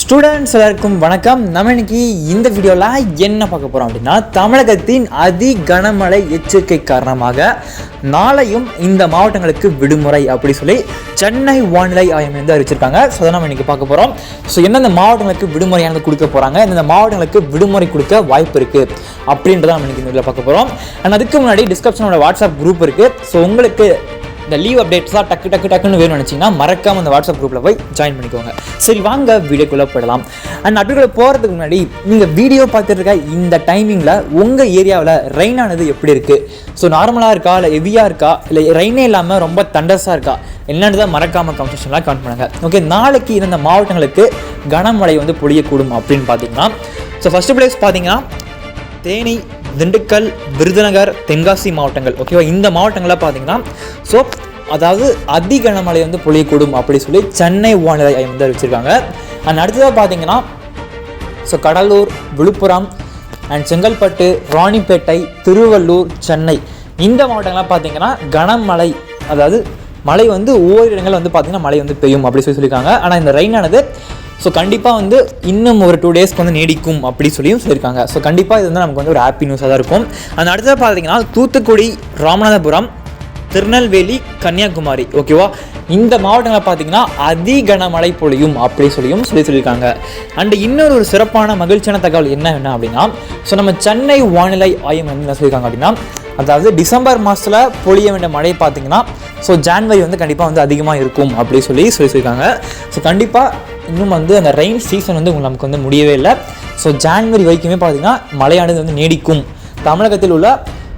Students எல்லாருக்கும் வணக்கம். நம்ம இன்னைக்கு இந்த வீடியோவில் என்ன பார்க்க போகிறோம் அப்படின்னா தமிழகத்தின் அதி கனமழை எச்சரிக்கை காரணமாக நாளையும் இந்த மாவட்டங்களுக்கு விடுமுறை அப்படி சொல்லி சென்னை வானிலை ஆய்வு வந்து அறிவிச்சிருக்காங்க. ஸோ அதை நம்ம இன்னைக்கு பார்க்க போகிறோம் ஸோ எந்தெந்த மாவட்டங்களுக்கு விடுமுறையானது கொடுக்க போகிறாங்க எந்தெந்த மாவட்டங்களுக்கு விடுமுறை கொடுக்க வாய்ப்பு இருக்குது அப்படின்றத நம்ம இன்றைக்கி இந்த வீடியோவில் பார்க்க போகிறோம் அண்ட் அதுக்கு முன்னாடி டிஸ்கிரிப்ஷனோட வாட்ஸ்அப் குரூப் இருக்குது ஸோ உங்களுக்கு இந்த லீவ் அப்டேட்ஸ்லாம் டக்கு டக்கு டக்குன்னு வேணும்னு நினச்சிங்கன்னா மறக்காமல் அந்த வாட்ஸ்அப் குரூப்பில் போய் ஜாயின் பண்ணிக்கோங்க. சரி வாங்க வீடியோக்குள்ளே போயிடலாம். அண்ட் அப்படிக்குள்ள போகிறதுக்கு முன்னாடி நீங்கள் வீடியோ பார்த்துட்டு இருக்க இந்த டைமிங்கில் உங்கள் ஏரியாவில் ரெயின் ஆனது எப்படி இருக்குது ஸோ நார்மலாக இருக்கா? இல்லை ஹெவியாக இருக்கா? இல்லை ரெயினே இல்லாமல் ரொம்ப தண்டஸாக இருக்கா? என்னன்னு தான் மறக்காமல் கமெண்ட் கமெண்ட் பண்ணுங்கள் ஓகே நாளைக்கு இந்த மாவட்டங்களுக்கு கனமழை வந்து பொழியக்கூடும் அப்படின்னு பார்த்தீங்கன்னா ஸோ ஃபஸ்ட்டு பிளேஸ் பார்த்தீங்கன்னா தேனி திண்டுக்கல் விருதுநகர் தென்காசி மாவட்டங்கள். ஓகேவா இந்த மாவட்டங்களில் பார்த்தீங்கன்னா ஸோ அதாவது அதி கனமழை வந்து பொழியக்கூடும் அப்படி சொல்லி சென்னை வானிலை வந்து அறிவிச்சிருக்காங்க. அண்ட் அடுத்ததாக பார்த்தீங்கன்னா ஸோ கடலூர் விழுப்புரம் அண்ட் செங்கல்பட்டு ராணிப்பேட்டை திருவள்ளூர் சென்னை. இந்த மாவட்டங்கள்லாம் பார்த்தீங்கன்னா கனமழை அதாவது மழை வந்து ஓரிடங்களில் வந்து பார்த்தீங்கன்னா மழை வந்து பெய்யும் அப்படி சொல்லி சொல்லியிருக்காங்க. ஆனால் இந்த ரெயினானது ஸோ கண்டிப்பாக வந்து இன்னும் ஒரு டூ டேஸ்க்கு வந்து நீடிக்கும் அப்படி சொல்லியும் சொல்லியிருக்காங்க. ஸோ கண்டிப்பாக இது வந்து நமக்கு வந்து ஒரு ஹாப்பி நியூஸாக தான் இருக்கும். அந்த அடுத்தது பார்த்தீங்கன்னா தூத்துக்குடி ராமநாதபுரம் திருநெல்வேலி கன்னியாகுமரி ஓகேவா இந்த மாவட்டங்களை பார்த்தீங்கன்னா அதி கனமழை பொழியும் அப்படி சொல்லியும் சொல்லி சொல்லியிருக்காங்க. அண்ட் இன்னொரு ஒரு சிறப்பான மகிழ்ச்சியான தகவல் என்ன என்ன அப்படின்னா ஸோ நம்ம சென்னை வானிலை ஆய்வு வந்து என்ன சொல்லியிருக்காங்க அப்படின்னா அதாவது டிசம்பர் மாதத்தில் பொழிய வேண்டிய மழை பார்த்தீங்கன்னா ஸோ ஜான்வரி வந்து கண்டிப்பாக வந்து அதிகமாக இருக்கும் அப்படி சொல்லி சொல்லி சொல்லியிருக்காங்க. ஸோ கண்டிப்பாக இன்னும் வந்து அந்த ரெயின் சீசன் வந்து உங்களுக்கு நமக்கு வந்து முடியவே இல்லை. ஸோ ஜான்வரி வரைக்குமே பார்த்தீங்கன்னா மழையானது வந்து நீடிக்கும். தமிழகத்தில் உள்ள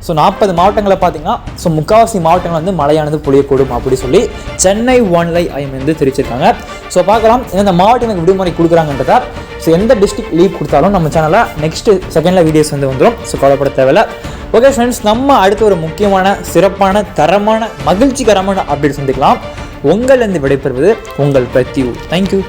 ஸோ நாற்பது மாவட்டங்களை பார்த்தீங்கன்னா ஸோ முக்காவாசி மாவட்டங்கள் வந்து மழையானது பொழியக்கூடும் அப்படி சொல்லி சென்னை வானிலை ஆய்வு வந்து தெரிவிச்சிருக்காங்க. ஸோ பார்க்கலாம். எந்தெந்த மாவட்டங்களுக்கு விடுமுறை கொடுக்குறாங்கன்றதா. ஸோ எந்த டிஸ்ட்ரிக்ட் லீவ் கொடுத்தாலும் நம்ம சேனலில் நெக்ஸ்ட் செகண்டில் வீடியோஸ் வந்து வந்துடும் ஸோ கவலைப்பட தேவையில்லை. ஓகே ஃப்ரெண்ட்ஸ் நம்ம அடுத்த ஒரு முக்கியமான சிறப்பான தரமான மகிழ்ச்சிகரமான அப்டேட் சந்திக்கலாம். உங்களிருந்து விடைபெறுவது உங்கள் பிரத்யூ. தேங்க்யூ